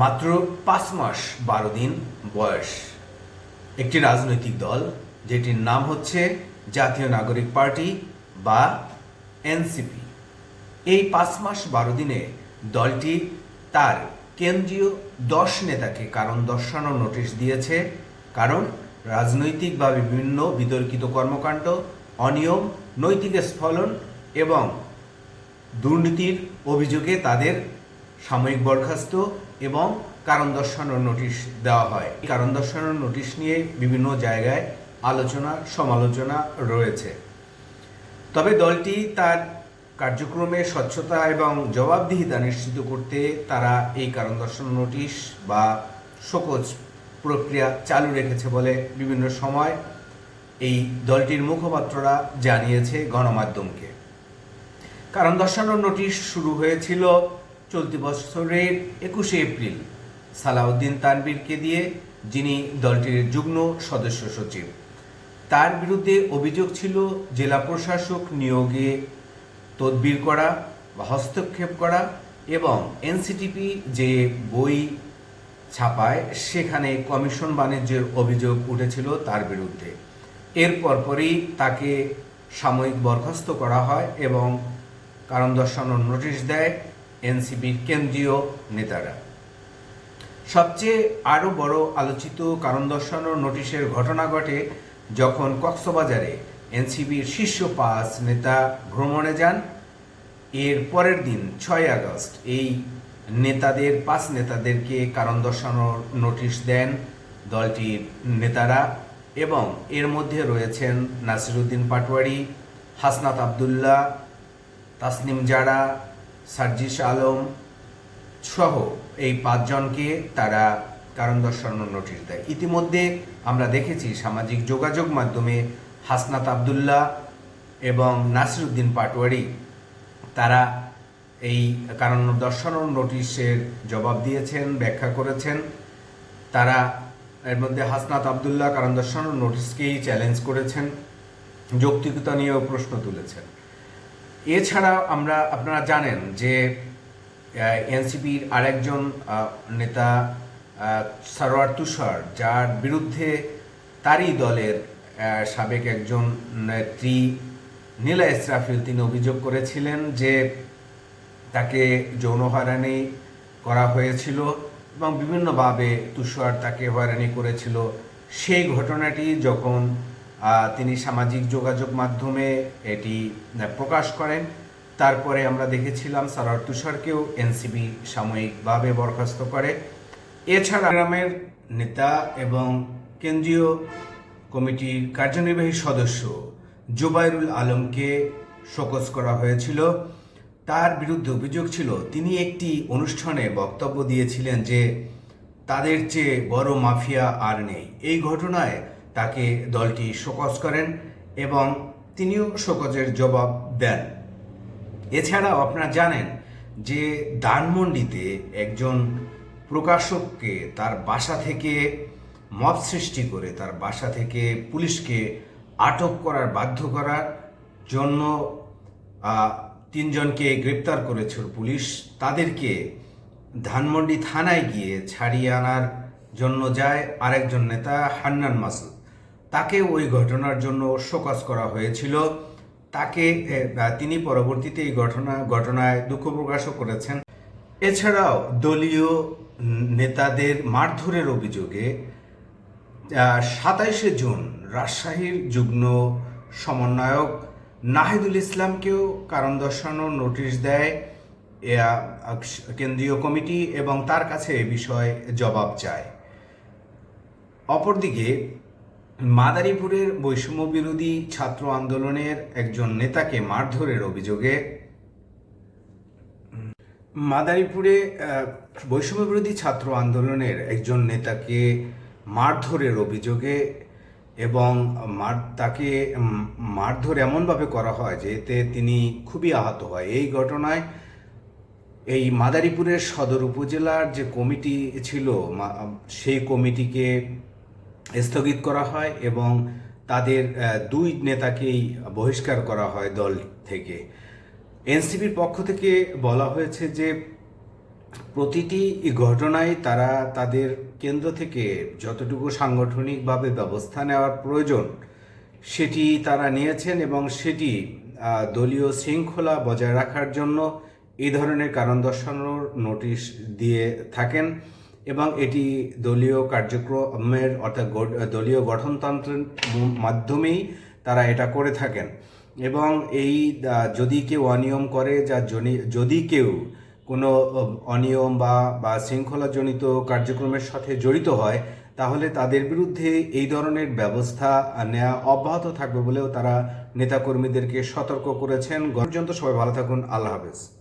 মাত্র পাঁচ মাস বারো দিন বয়স। একটি রাজনৈতিক দল, যেটির নাম হচ্ছে জাতীয় নাগরিক পার্টি বা এনসিপি। এই পাঁচ মাস বারো দিনে দলটি তার কেন্দ্রীয় দশ নেতাকে কারণ দর্শানোর নোটিশ দিয়েছে, কারণ রাজনৈতিক বা বিভিন্ন বিতর্কিত কর্মকাণ্ড, অনিয়ম, নৈতিক স্ফলন এবং দুর্নীতির অভিযোগে তাদের সাময়িক বরখাস্ত এবং কারণ দর্শানোর নোটিশ দেওয়া হয়। কারণ দর্শানোর নোটিশ নিয়ে বিভিন্ন জায়গায় আলোচনা, সমালোচনা রয়েছে। তবে দলটি তার কার্যক্রমে স্বচ্ছতা এবং জবাবদিহিতা নিশ্চিত করতে তারা এই কারণ দর্শন নোটিশ বা শোকজ প্রক্রিয়া চালু রেখেছে বলে বিভিন্ন সময় এই দলটির মুখপাত্ররা জানিয়েছে গণমাধ্যমকে। কারণ দর্শানোর নোটিশ শুরু হয়েছিল চলতি বছরের একুশে এপ্রিল সালাউদ্দিন তানবীরকে দিয়ে যিনি দলটির যুগ্ম সদস্য সচিব। তার বিরুদ্ধে অভিযোগ ছিল জেলা প্রশাসক নিয়োগে তদবির করা বা হস্তক্ষেপ করা এবং এনসিটিপি যে বই ছাপায় সেখানে কমিশন বাণিজ্যের অভিযোগ উঠেছিল তার বিরুদ্ধে। এর পরপরই তাকে সাময়িক বরখাস্ত করা হয় এবং কারণ দর্শানোর নোটিশ দেয় এনসিপির কেন্দ্রীয় নেতারা। সবচেয়ে আরও বড় আলোচিত কারণ দর্শানোর নোটিশের ঘটনা ঘটে যখন কক্সবাজারে এনসিবির শীর্ষ পাঁচ নেতা ভ্রমণে যান। এর পরের দিন ছয় আগস্ট এই নেতাদের, পাঁচ নেতাদেরকে কারণ দর্শানোর নোটিশ দেন দলটির নেতারা এবং এর মধ্যে রয়েছেন নাসিরুদ্দিন পাটোয়ারি, হাসনাত আবদুল্লাহ, তাসনিম জারা সার্জিস আলম সহ এই পাঁচজনকে তারা কারণ দর্শানোর নোটিশ দেয়। ইতিমধ্যে আমরা দেখেছি সামাজিক যোগাযোগ মাধ্যমে হাসনাত আবদুল্লাহ এবং নাসিরুদ্দিন পাটোয়ারি তারা এই কারণ দর্শানোর নোটিশের জবাব দিয়েছেন, ব্যাখ্যা করেছেন। তারা এর মধ্যে হাসনাত আবদুল্লাহ কারণ দর্শানোর নোটিশকেই চ্যালেঞ্জ করেছেন, যৌক্তিকতা নিয়েও প্রশ্ন তুলেছেন। এছাড়া আমরা, আপনারা জানেন যে এনসিপির আরেকজন নেতা সারোয়ার তুষার, যার বিরুদ্ধে তারই দলের সাবেক একজন নেত্রী নীলা ইসরাফিল, তিনি অভিযোগ করেছিলেন যে তাকে যৌন হয়রানি করা হয়েছিল এবং বিভিন্নভাবে তুষার তাকে হয়রানি করেছিল। সেই ঘটনাটি যখন তিনি সামাজিক যোগাযোগ মাধ্যমে এটি প্রকাশ করেন। তারপরে আমরা দেখেছিলাম সারার তুষারকেও এনসিবি সাময়িকভাবে বরখাস্ত করে। এছাড়া গ্রামের নেতা এবং কেন্দ্রীয় কমিটির কার্যনির্বাহী সদস্য জুবাইরুল আলমকে শোকজ করা হয়েছিল। তার বিরুদ্ধে অভিযোগ ছিল, তিনি একটি অনুষ্ঠানে বক্তব্য দিয়েছিলেন যে, তাদের চেয়ে বড় মাফিয়া আর নেই। এই ঘটনায় তাকে দলটি শোকজ করেন এবং তিনিও শোকজের জবাব দেন। এছাড়াও আপনারা জানেন যে ধানমন্ডিতে একজন প্রকাশককে তার বাসা থেকে মব সৃষ্টি করে তার বাসা থেকে পুলিশকে আটক করার, বাধ্য করার জন্য তিনজনকে গ্রেপ্তার করেছিল পুলিশ। তাদেরকে ধানমন্ডি থানায় গিয়ে ছাড়িয়ে আনার জন্য যায় আরেকজন নেতা হান্নান মাসুদ। তাকে ওই ঘটনার জন্য শোকজ করা হয়েছিল। তাকে তিনি পরবর্তীতে এই ঘটনা, ঘটনায় দুঃখ প্রকাশও করেছেন। এছাড়াও দলীয় নেতাদের মারধরের অভিযোগে সাতাইশে জুন রাজশাহীর যুগ্ম সমন্বয়ক নাহিদুল ইসলামকেও কারণ দর্শানোর নোটিশ দেয়। কেন্দ্রীয় কমিটি এবং তার কাছে এ বিষয়ে জবাব চায়। অপরদিকে মাদারীপুরের বৈষম্য বিরোধী ছাত্র আন্দোলনের একজন নেতাকে মারধরের অভিযোগে মাদারীপুরে বৈষম্য বিরোধী ছাত্র আন্দোলনের একজন নেতাকে মারধরের অভিযোগে এবং মার, তাকে মারধর এমনভাবে করা হয় যে এতে তিনি খুবই আহত হয়। এই ঘটনায় এই মাদারীপুরের সদর উপজেলার যে কমিটি ছিল সেই কমিটিকে স্থগিত করা হয় এবং তাদের দুই নেতাকেই বহিষ্কার করা হয় দল থেকে। এনসিপির পক্ষ থেকে বলা হয়েছে যে, প্রতিটি ঘটনায় তারা তাদের কেন্দ্র থেকে যতটুকু সাংগঠনিকভাবে ব্যবস্থা নেওয়ার প্রয়োজন, সেটি তারা নিয়েছেন এবং সেটি দলীয় শৃঙ্খলা বজায় রাখার জন্য এই ধরনের কারণ দর্শানোর নোটিশ দিয়ে থাকেন। এবং এটি দলীয় কার্যক্রমের অর্থাৎ দলীয় গঠনতন্ত্রের মাধ্যমেই তারা এটা করে থাকেন। এবং এই যদি কেউ অনিয়ম করে যা যদি কেউ কোনো অনিয়ম বা বা শৃঙ্খলাজনিত কার্যক্রমের সাথে জড়িত হয়, তাহলে তাদের বিরুদ্ধে এই ধরনের ব্যবস্থা নেওয়া অব্যাহত থাকবে বলেও তারা নেতাকর্মীদেরকে সতর্ক করেছেন। পর্যন্ত সবাই ভালো থাকুন। আল্লাহ হাফেজ।